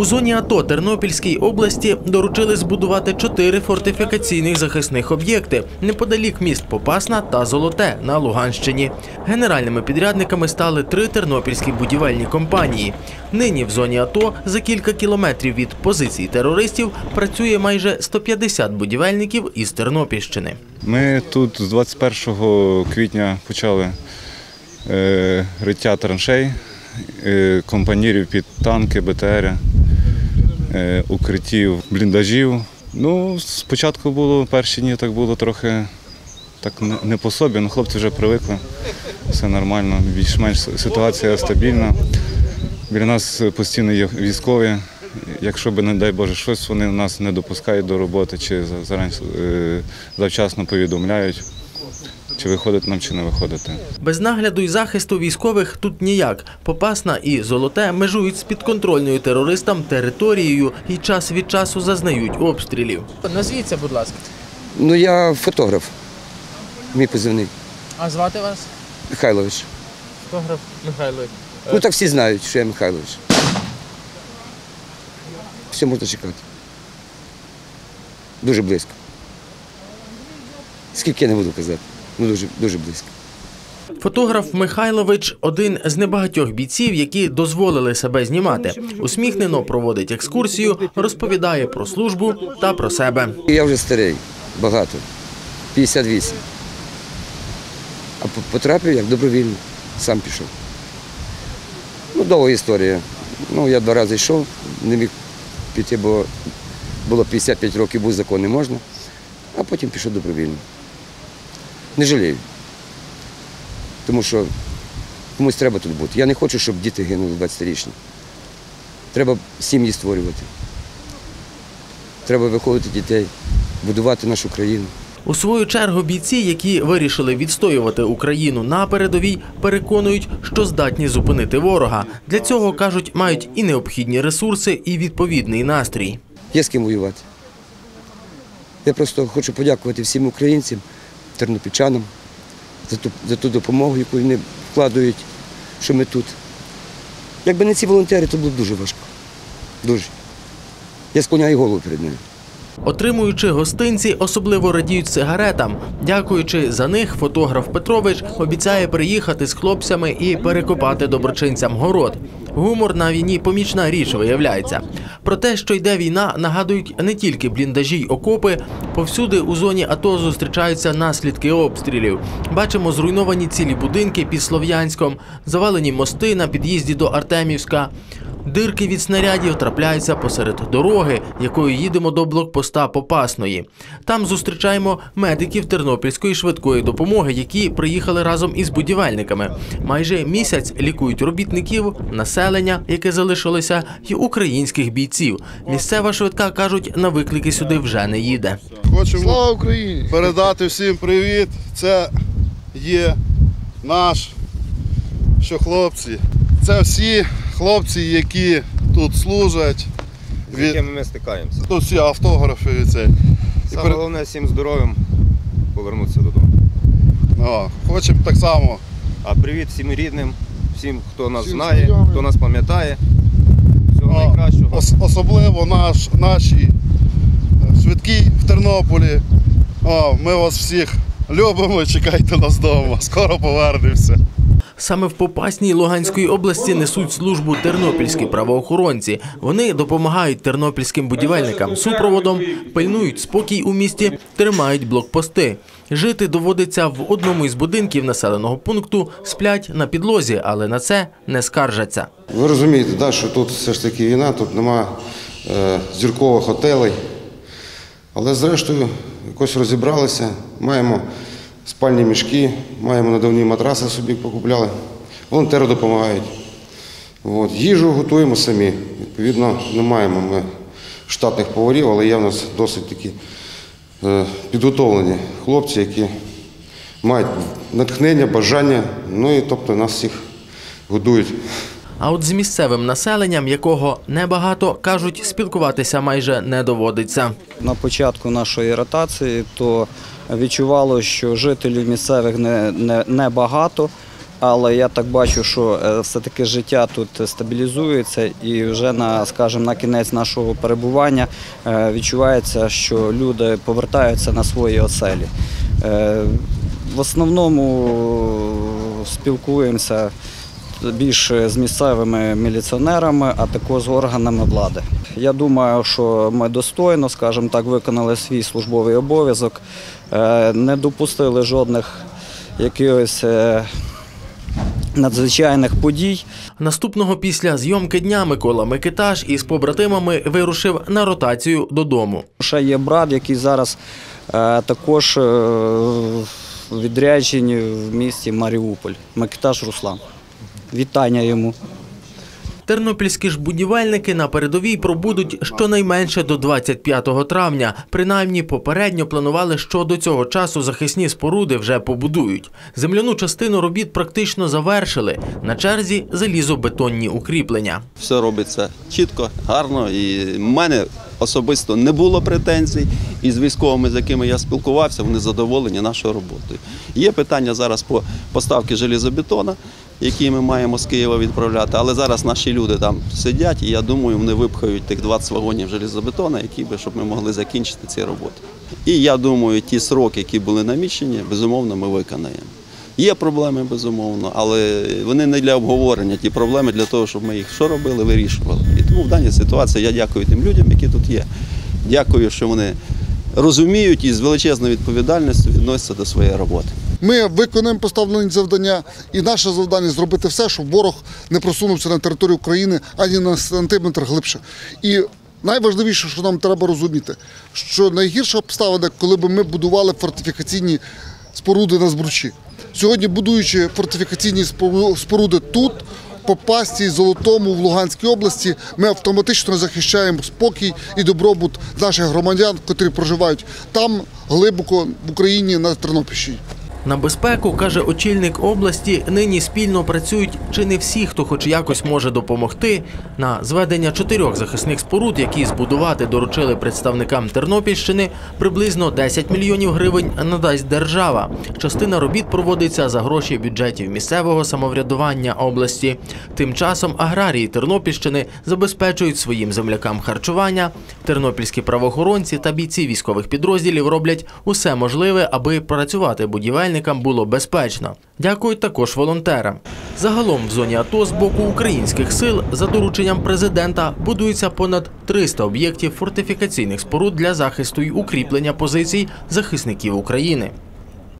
У зоні АТО Тернопільській області доручили збудувати чотири фортифікаційних захисних об'єкти неподалік міст Попасна та Золоте на Луганщині. Генеральними підрядниками стали три тернопільські будівельні компанії. Нині в зоні АТО за кілька кілометрів від позицій терористів працює майже 150 будівельників із Тернопільщини. Ми тут з 21 квітня почали е, риття траншей, е, компанірів під танки, БТР, е, укриттів, бліндажів. Ну, спочатку було перші дні так було трохи так не- по собі, але хлопці вже привикли. Все нормально, більш-менш ситуація стабільна. Біля нас постійно є військові. Якщо би, не дай Боже, щось вони нас не допускають до роботи, чи е, завчасно повідомляють, чи виходить нам, чи не виходити. Без нагляду і захисту військових тут ніяк. Попасна і Золоте межують з підконтрольною терористам територією і час від часу зазнають обстрілів. Назвіться, будь ласка. Ну, я фотограф. Мій позивний. А звати вас? Михайлович. Фотограф Михайло. Ну так всі знають, що я Михайлович. Все можна чекати. Дуже близько. Скільки я не буду казати. Ну дуже, дуже близько. Фотограф Михайлович один з небагатьох бійців, які дозволили себе знімати. Усміхнено проводить екскурсію, розповідає про службу та про себе. Я вже старий, багато. 58. А по- потрапив як добровільно, сам пішов. Ну, довга історія. Ну, я два рази йшов, не міг піти, бо було 55 років, був закон не можна, а потім пішов добровільно. Не жалію. Тому що комусь треба тут бути. Я не хочу, щоб діти гинули 20-річні. Треба сім'ї створювати. Треба виходити дітей, будувати нашу країну. У свою чергу бійці, які вирішили відстоювати Україну на передовій, переконують, що здатні зупинити ворога. Для цього кажуть, мають і необхідні ресурси, і відповідний настрій. Є з ким воювати. Я просто хочу подякувати всім українцям, тернопільчанам за ту, за ту допомогу, яку вони вкладають, що ми тут. Якби не ці волонтери, то було б дуже важко. Дуже. Я склоняю голову перед ними. Отримуючи гостинці, особливо радіють сигаретам. Дякуючи за них, фотограф Петрович обіцяє приїхати з хлопцями і перекопати доброчинцям город. Гумор на війні помічна річ виявляється. Про те, що йде війна, нагадують не тільки бліндажі й окопи. Повсюди у зоні АТО зустрічаються наслідки обстрілів. Бачимо зруйновані цілі будинки під Слов'янськом, завалені мости на під'їзді до Артемівська. Дирки від снарядів трапляються посеред дороги, якою їдемо до блокпоста Попасної. Там зустрічаємо медиків Тернопільської швидкої допомоги, які приїхали разом із будівельниками. Майже місяць лікують робітників, населення, яке залишилося, і українських бійців. Місцева швидка кажуть, на виклики сюди вже не їде. Хочемо Слава Україні! передати всім привіт. Це є наш, що хлопці. Це всі хлопці, які тут служать. З якими ми стикаємося. Тут всі автографи. І Саме перед- головне всім здоров'ям повернутися додому. О, Хочемо так само. А привіт всім рідним, всім, хто нас Всім знає, знайомим. хто нас пам'ятає. Всього О, найкращого. ос- особливо наш, наші е, швидкі в Тернополі. О, ми вас всіх любимо, чекайте нас вдома. Скоро повернемося. Саме в Попасній Луганської області несуть службу тернопільські правоохоронці. Вони допомагають тернопільським будівельникам супроводом, пильнують спокій у місті, тримають блокпости. Жити доводиться в одному із будинків населеного пункту, сплять на підлозі, але на це не скаржаться. Ви розумієте, що тут все ж таки війна, тут нема е, зіркових готелей. Але зрештою якось розібралися, маємо спальні мішки, маємо надувні матраси собі покупляли. Волонтери допомагають. От. Їжу готуємо самі. Відповідно, не маємо ми штатних поварів, але є в нас досить такі е, підготовлені хлопці, які мають натхнення, бажання, ну і тобто нас всіх годують. А от з місцевим населенням, якого небагато, кажуть, спілкуватися майже не доводиться. на початку нашої ротації, то відчувало, що жителів місцевих не, не, небагато. але я так бачу, що е, все-таки життя тут стабілізується і вже на, скажімо, на кінець нашого перебування е, відчувається, що люди повертаються на свої оселі. Е, В основному спілкуємося більше з місцевими міліціонерами, а також з органами влади. Я думаю, що ми достойно, скажімо так, виконали свій службовий обов'язок, е, не допустили жодних якихось е, надзвичайних подій. Наступного після зйомки дня Микола Микиташ із побратимами вирушив на ротацію додому. Ще є брат, який зараз е, також е, в в місті Маріуполь. Микиташ Руслан. Вітання йому. Тернопільські ж будівельники на передовій пробудуть щонайменше до 25 травня. Принаймні, попередньо планували, що до цього часу захисні споруди вже побудують. Земляну частину робіт практично завершили. На черзі залізобетонні укріплення. все робиться чітко, гарно. І в мене особисто не було претензій. І з військовими, з якими я спілкувався, вони задоволені нашою роботою. Є питання зараз по поставці железобетона, які ми маємо з Києва відправляти. Але зараз наші люди там сидять, і я думаю, вони випхають тих 20 вагонів железобетона, які би, щоб ми могли закінчити ці роботи. І я думаю, ті сроки, які були намічені, безумовно, ми виконаємо. Є проблеми, безумовно, але вони не для обговорення. Ті проблеми для того, щоб ми їх що робили, вирішували. І тому в даній ситуації я дякую тим людям, які тут є. Дякую, що вони розуміють і з величезною відповідальністю відносяться до своєї роботи. Ми виконуємо поставлені завдання, і наше завдання зробити все, щоб ворог не просунувся на територію України ані на сантиметр глибше. І найважливіше, що нам треба розуміти, що найгірша обставина, коли б ми будували фортифікаційні споруди на збручі. Сьогодні, будуючи фортифікаційні споруди тут, по пасті Золотому в Луганській області, ми автоматично захищаємо спокій і добробут наших громадян, котрі проживають там глибоко в Україні на Тернопільщині. На безпеку, каже очільник області, нині спільно працюють чи не всі, хто хоч якось може допомогти. На зведення чотирьох захисних споруд, які збудувати доручили представникам Тернопільщини, приблизно 10 мільйонів гривень надасть держава. Частина робіт проводиться за гроші бюджетів місцевого самоврядування області. Тим часом аграрії Тернопільщини забезпечують своїм землякам харчування. Тернопільські правоохоронці та бійці військових підрозділів роблять усе можливе, аби працювати будівельникам було безпечно. Дякують також волонтерам. Загалом в зоні АТО з боку українських сил за дорученням президента будується понад 300 об'єктів фортифікаційних споруд для захисту й укріплення позицій захисників України.